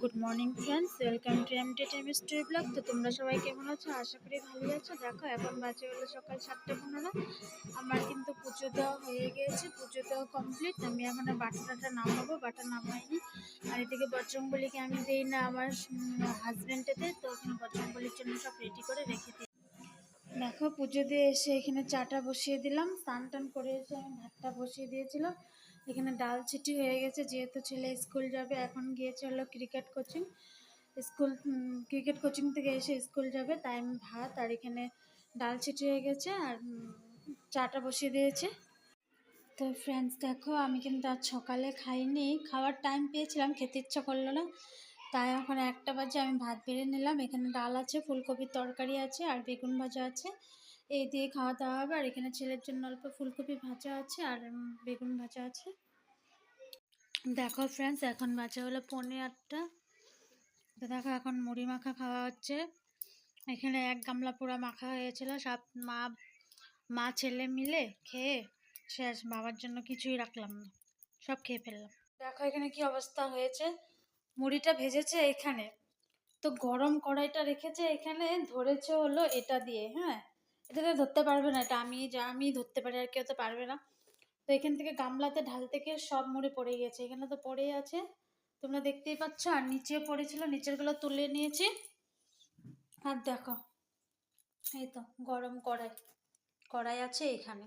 Good morning friends welcome to M D time story blog তো তোমরা সবাই কেমন আছো? আশা করি ভালোই আছো। দেখো, এখন বাজে হলো সকাল সাতটা পনেরো। আমার কিন্তু পুজো দেওয়া হয়ে গিয়েছে পুজো দেওয়া কমপ্লিট আমি এখন বাটাটা টাটা নামাবো। বাটা নামাইনি। আর এদিকে বজরংবলিকে আমি দিই না আমার হাজব্যান্ডেতে তো ওখানে বজরংবলির জন্য সব রেডি করে রেখে দিই। দেখো, পুজো দিয়ে এসে এখানে চাটা বসিয়ে দিলাম, স্নান টান করে এসে আমি ভাতটা বসিয়ে দিয়েছিলাম। এখানে ডাল ছিটি হয়ে গেছে, যেহেতু ছেলে স্কুল যাবে, এখন গিয়েছে হলো cricket coaching school cricket coaching থেকে এসে স্কুল যাবে, তাই আমি ভাত আর এখানে ডাল ছিটি হয়ে গেছে আর চাটা বসিয়ে দিয়েছে। তো ফ্রেন্ডস দেখো, আমি কিন্তু আজ সকালে খাইনি, খাওয়ার টাইম পেয়েছিলাম, খেতে ইচ্ছা করল না। তাই এখন একটা বাজে আমি ভাত বেড়ে নিলাম। এখানে ডাল আছে, ফুলকপির তরকারি আছে, আর বেগুন ভাজা আছে। এই দিয়ে খাওয়া দাওয়া হবে, আর এখানে ছেলের জন্য অল্প ফুলকপি ভাজা আছে, আর বেগুন ভাজা আছে। দেখো ফ্রেন্ডস এখন বাজে হলো পৌনে আটটা। তো দেখো এখন মুড়ি মাখা খাওয়া হচ্ছে। এখানে এক গামলা পুরো মাখা হয়েছিল সব মা মা ছেলে মিলে খেয়ে শেষ, বাবার জন্য কিছুই রাখলাম না, সব খেয়ে ফেললাম। দেখো এখানে কি অবস্থা হয়েছে। মুড়িটা ভেজেছে এখানে। তো গরম কড়াইটা রেখেছে এখানে, ধরেছে হলো এটা দিয়ে হ্যাঁ? এটাতে ধরতে পারবে না, এটা আমি যা আমি ধরতে পারি আর কেউ তো পারবে না। তো এখান থেকে গামলাতে ঢাল থেকে সব মুড়ি পড়ে গেছে এখানে তো পড়েই আছে। তোমরা দেখতেই পাচ্ছ, আর নিচে পড়েছিল, নিচেরগুলো তুলে নিয়েছি। আর দেখো, এই তো গরম কড়াই কড়াই আছে এখানে।